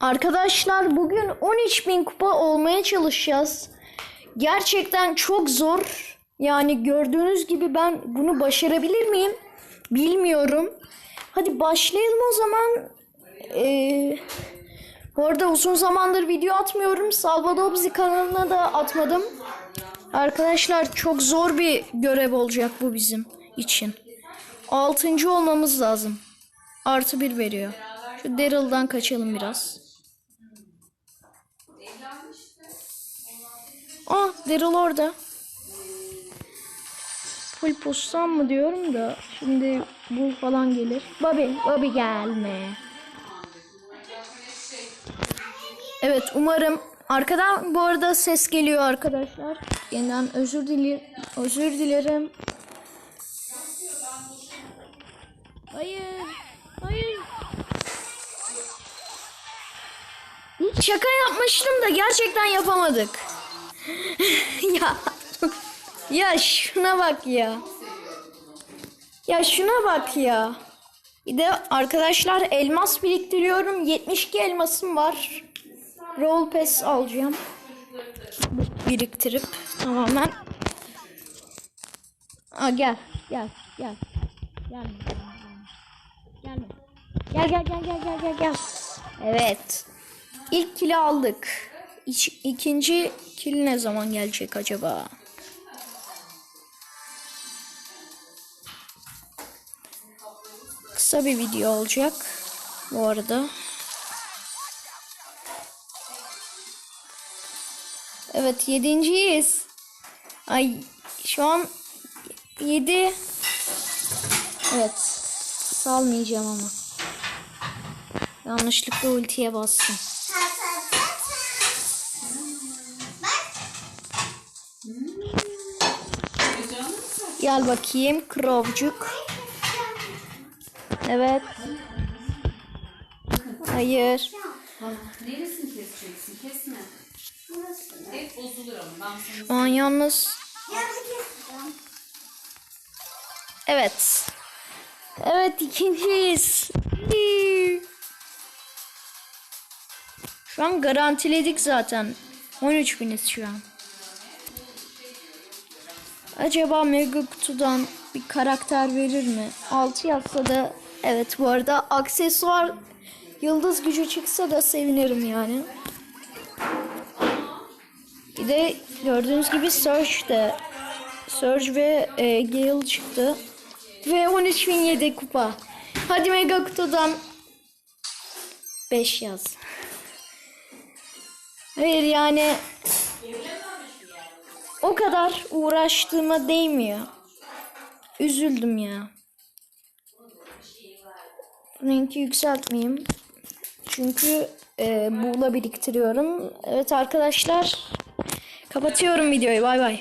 Arkadaşlar bugün 13.000 kupa olmaya çalışacağız. Gerçekten çok zor. Yani gördüğünüz gibi ben bunu başarabilir miyim? Bilmiyorum. Hadi başlayalım o zaman. Ee, bu arada uzun zamandır video atmıyorum. Salvadobzi kanalına da atmadım. Arkadaşlar çok zor bir görev olacak bu bizim için. Altıncı olmamız lazım. Artı bir veriyor. Şu Daryl'dan kaçalım biraz. Ah Daryl orada. Full postan mı diyorum da şimdi bu falan gelir. Bobby, Bobby gelme. Evet umarım arkadan bu arada ses geliyor arkadaşlar. Yeniden özür dilerim. Özür dilerim. Hayır. Hayır. Şaka yapmıştım da gerçekten yapamadık. ya. Ya şuna bak ya. Ya şuna bak ya. Bir de arkadaşlar elmas biriktiriyorum. 72 elmasım var. Roll pass alacağım. Biriktirip tamamen. Aa gel. Gel. Gel. Gelme. Gelme. Gel gel gel gel gel gel gel. Evet. İlk kili aldık. İç, ikinci kil ne zaman gelecek acaba? Kısa bir video olacak. Bu arada. Evet yedinciyiz. Ay şu an yedi. Evet. Salmayacağım ama. Yanlışlıkla ultiye bastım. Gel bakayım Krovcuk. Evet. Hayır. Neresini keseceksin? Kesme. Hep bozulur ama ben sana Şu an yalnız. Evet. Evet ikinciyiz. Şu an garantiledik zaten. 13 biniz şu an. Acaba Mega Kutu'dan bir karakter verir mi? 6 yazsa da evet bu arada aksesuar yıldız gücü çıksa da sevinirim yani. Bir de gördüğünüz gibi Surge de Surge ve e, Gale çıktı. Ve 13.007 kupa. Hadi Mega Kutu'dan 5 yaz. Hayır yani o kadar uğraştığıma değmiyor. Üzüldüm ya. Renki yükseltmeyeyim. Çünkü e, buğla biriktiriyorum. Evet arkadaşlar. Kapatıyorum videoyu. Bay bay.